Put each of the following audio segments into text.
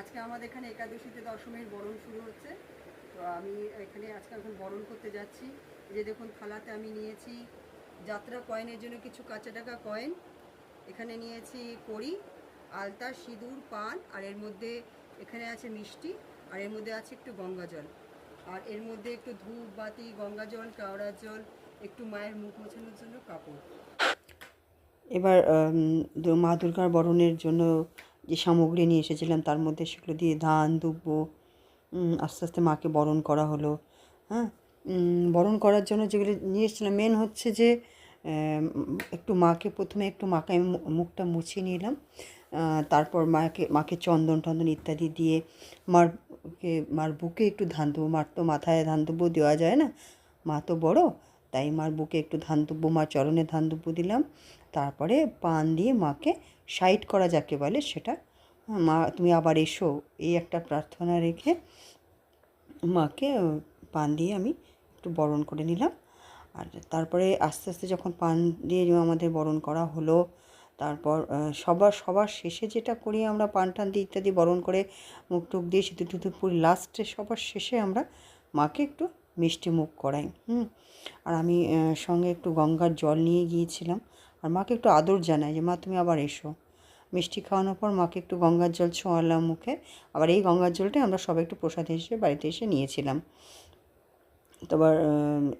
আজকে আমাদের এখানে একাদশীতে দশমীর বরণ শুরু হচ্ছে। তো আমি এখানে আজকে এখন বরণ করতে যাচ্ছি। যে দেখুন, থালাতে আমি নিয়েছি যাত্রা কয়েনের জন্য কিছু কাঁচা টাকা কয়েন। এখানে নিয়েছি কড়ি, আলতা, সিঁদুর, পান, আর এর মধ্যে এখানে আছে মিষ্টি, আর এর মধ্যে আছে একটু গঙ্গা জল। আর এর মধ্যে একটু ধূপ, বাতি, গঙ্গা জল কেওড়ার জল, একটু মায়ের মুখ মোছানোর জন্য কাপড়। এবার মা দুর্গার বরণের জন্য যে সামগ্রী নিয়ে এসেছিলাম তার মধ্যে সেগুলো দিয়ে ধান, দুব্ব আস্তে আস্তে মাকে বরণ করা হলো। হ্যাঁ? বরণ করার জন্য যেগুলো নিয়ে এসেছিলাম মেন হচ্ছে যে একটু মাকে, প্রথমে একটু মাকে আমি মুখটা মুছিয়ে নিলাম। তারপর মাকে মাকে চন্দন টন্দন ইত্যাদি দিয়ে মার মার বুকে একটু ধান দেবো। মার তো মাথায় ধান দেবো, দেওয়া যায় না। মা তো বড় তাই মার বুকে একটু ধান দুব্বো মার চরণে ধান দুব্বো দিলাম। তারপরে পান দিয়ে মাকে সাইড করা যাকে বলে সেটা। মা, তুমি আবার এসো। এই একটা প্রার্থনা রেখে মাকে পান দিয়ে আমি একটু বরণ করে নিলাম। আর তারপরে আস্তে আস্তে যখন পান দিয়ে আমাদের বরণ করা হলো, তারপর সবার সবার শেষে যেটা করি আমরা পান টান দিয়ে ইত্যাদি বরণ করে মুখ টুক দিয়ে সিঁদুর টুদুর পুরি লাস্টে সবার শেষে আমরা মাকে একটু মিষ্টি মুখ করাই, হুম? আর আমি সঙ্গে একটু গঙ্গার জল নিয়ে গিয়েছিলাম। আর মাকে একটু আদর জানাই যে, মা, তুমি আবার এসো। মিষ্টি খাওয়ানোর পর মাকে একটু গঙ্গার জল ছোঁয়ালাম মুখে। আবার এই গঙ্গার জলটাই আমরা সবাই একটু প্রসাদ হিসেবে বাড়িতে এসে নিয়েছিলাম। তো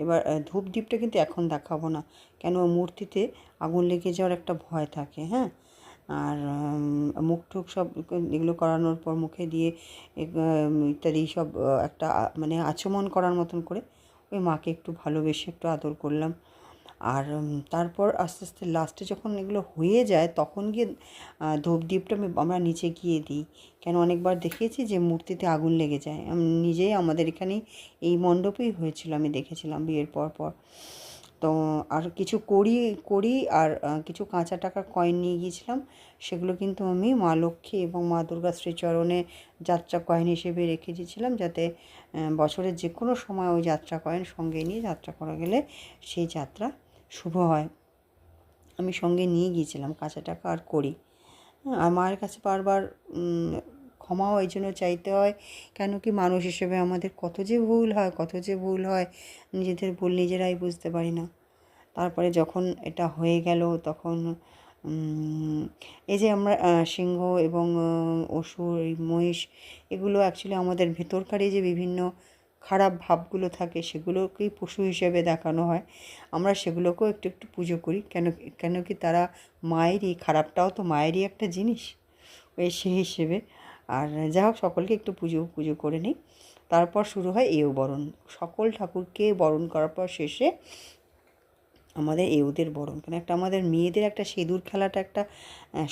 এবার ধূপ দ্বীপটা কিন্তু এখন দেখাবো না। কেন, মূর্তিতে আগুন লেগে যাওয়ার একটা ভয় থাকে হ্যাঁ? আর মুখ টুক সব এগুলো করানোর পর মুখে দিয়ে ইত্যাদি সব একটা মানে আচমন করার মতন করে ওই মাকে একটু ভালোবেসে একটু আদর করলাম। আর তারপর আস্তে আস্তে লাস্টে যখন এগুলো হয়ে যায় তখন গিয়ে ধূপদীপটা আমি, আমরা নিচে গিয়ে দিই। কেন অনেকবার দেখিয়েছি যে মূর্তিতে আগুন লেগে যায়। নিজেই আমাদের এখানেই এই মণ্ডপেই হয়েছিল আমি দেখেছিলাম বিয়ের পর পর। তো আর কিছু করি করি আর কিছু কাঁচা টাকার কয়েন নিয়ে গিয়েছিলাম। সেগুলো কিন্তু আমি মা লক্ষ্মী এবং মা দুর্গা শ্রীচরণে যাত্রা কয়েন হিসেবে রেখে দিয়েছিলাম যাতে বছরের যে কোনো সময় ওই যাত্রা কয়েন সঙ্গে নিয়ে যাত্রা করা গেলে সেই যাত্রা শুভ হয়। আমি সঙ্গে নিয়ে গিয়েছিলাম কাঁচা টাকা আর হ্যাঁ, আর মায়ের কাছে বারবার ক্ষমাও এই জন্য চাইতে হয়। কেন কি মানুষ হিসেবে আমাদের কত যে ভুল হয়, কত যে ভুল হয়, নিজেদের ভুল নিজেরাই বুঝতে পারি না। তারপরে যখন এটা হয়ে গেল, তখন এই যে আমরা সিংহ এবং অসুর, মহিষ, এগুলো অ্যাকচুয়ালি আমাদের ভেতরকার এই যে বিভিন্ন খারাপ ভাবগুলো থাকে, সেগুলোকেই পশু হিসেবে দেখানো হয়। আমরা সেগুলোকেও একটু একটু পুজো করি। কেন কেন কি তারা মায়েরই, খারাপটাও তো মায়েরই একটা জিনিস। ওই সেই হিসেবে আর যা হোক সকলকে একটু পুজো পুজো করে নিই। তারপর শুরু হয় এও বরণ। সকল ঠাকুরকে বরণ করার পর শেষে আমাদের এউদের বরণ। কেন একটা আমাদের মেয়েদের একটা সিঁদুর খেলাটা একটা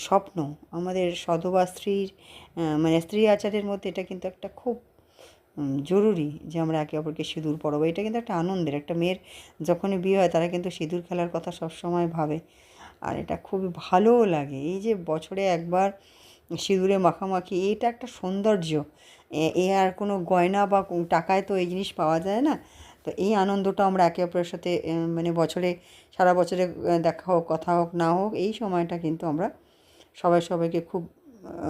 স্বপ্ন। আমাদের সধবা স্ত্রীর মানে স্ত্রী আচারের মধ্যে এটা কিন্তু একটা খুব জরুরি যে আমরা একে অপরকে সিঁদুর পরাবো। এটা কিন্তু একটা আনন্দের। একটা মেয়ের যখনই বিয়ে হয় তারা কিন্তু সিঁদুর খেলার কথা সবসময় ভাবে। আর এটা খুবই ভালোও লাগে। এই যে বছরে একবার সিঁদুরে মাখামাখি, এটা একটা সৌন্দর্য। এ- আর কোনো গয়না বা টাকায় তো এই জিনিস পাওয়া যায় না। তো এই আনন্দটা আমরা একে অপরের সাথে মানে বছরে, সারা বছরে দেখা হোক, কথা হোক, না হোক, এই সময়টা কিন্তু আমরা সবাই সবাইকে খুব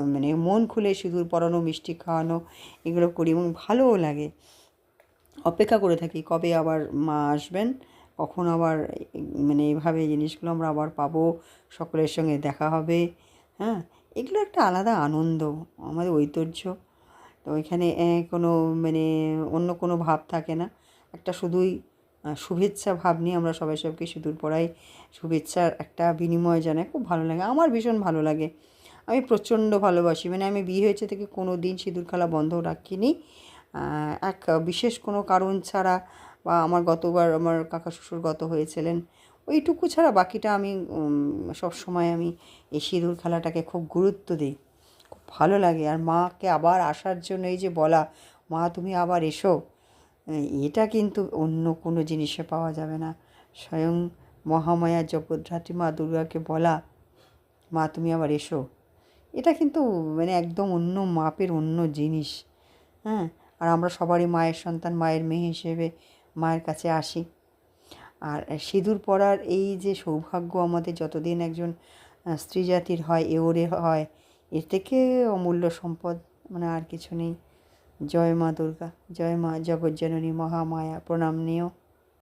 মানে মন খুলে সিঁদুর পরানো, মিষ্টি খাওয়ানো, এগুলো করি এবং ভালোও লাগে। অপেক্ষা করে থাকি, কবে আবার মা আসবেন, কখন আবার মানে এইভাবে এই জিনিসগুলো আমরা আবার পাবো, সকলের সঙ্গে দেখা হবে হ্যাঁ? এগুলো একটা আলাদা আনন্দ, আমাদের ঐতিহ্য। তো এখানে কোনো মানে অন্য কোনো ভাব থাকে না। একটা শুধুই শুভেচ্ছা ভাব নিয়ে আমরা সবাই সবকে সিঁদুর পরাই। শুভেচ্ছার একটা বিনিময় জানাই, খুব ভালো লাগে। আমার ভীষণ ভালো লাগে। আমি প্রচণ্ড ভালোবাসি। মানে আমি বিয়ে হয়েছে থেকে কোনো দিন সিঁদুর খেলা বন্ধ রাখিনি। এক বিশেষ কোনো কারণ ছাড়া বা আমার গতবার আমার কাকা শ্বশুর গত হয়েছিলেন ওইটুকু ছাড়া বাকিটা আমি সব সময় আমি এই সিঁদুর খেলাটাকে খুব গুরুত্ব দিই। খুব ভালো লাগে। আর মাকে আবার আসার জন্য এই যে বলা, মা, তুমি আবার এসো। এটা কিন্তু অন্য কোনো জিনিসে পাওয়া যাবে না। স্বয়ং মহামায়া জগদ্ধাত্রী মা দুর্গাকে বলা, মা, তুমি আবার এসো। এটা কিন্তু মানে একদম অন্য মাপের অন্য জিনিস। হ্যাঁ? আর আমরা সবারই মায়ের সন্তান, মায়ের মেয়ে হিসেবে মায়ের কাছে আসি। আর সিঁদুর পরার এই যে সৌভাগ্য আমাদের যতদিন একজন স্ত্রী জাতির হয়, এওরে হয়, এর থেকে অমূল্য সম্পদ মানে আর কিছু নেই। জয় মা দুর্গা, জয় মা জগজ্জননী মহামায়া, প্রণাম নিও।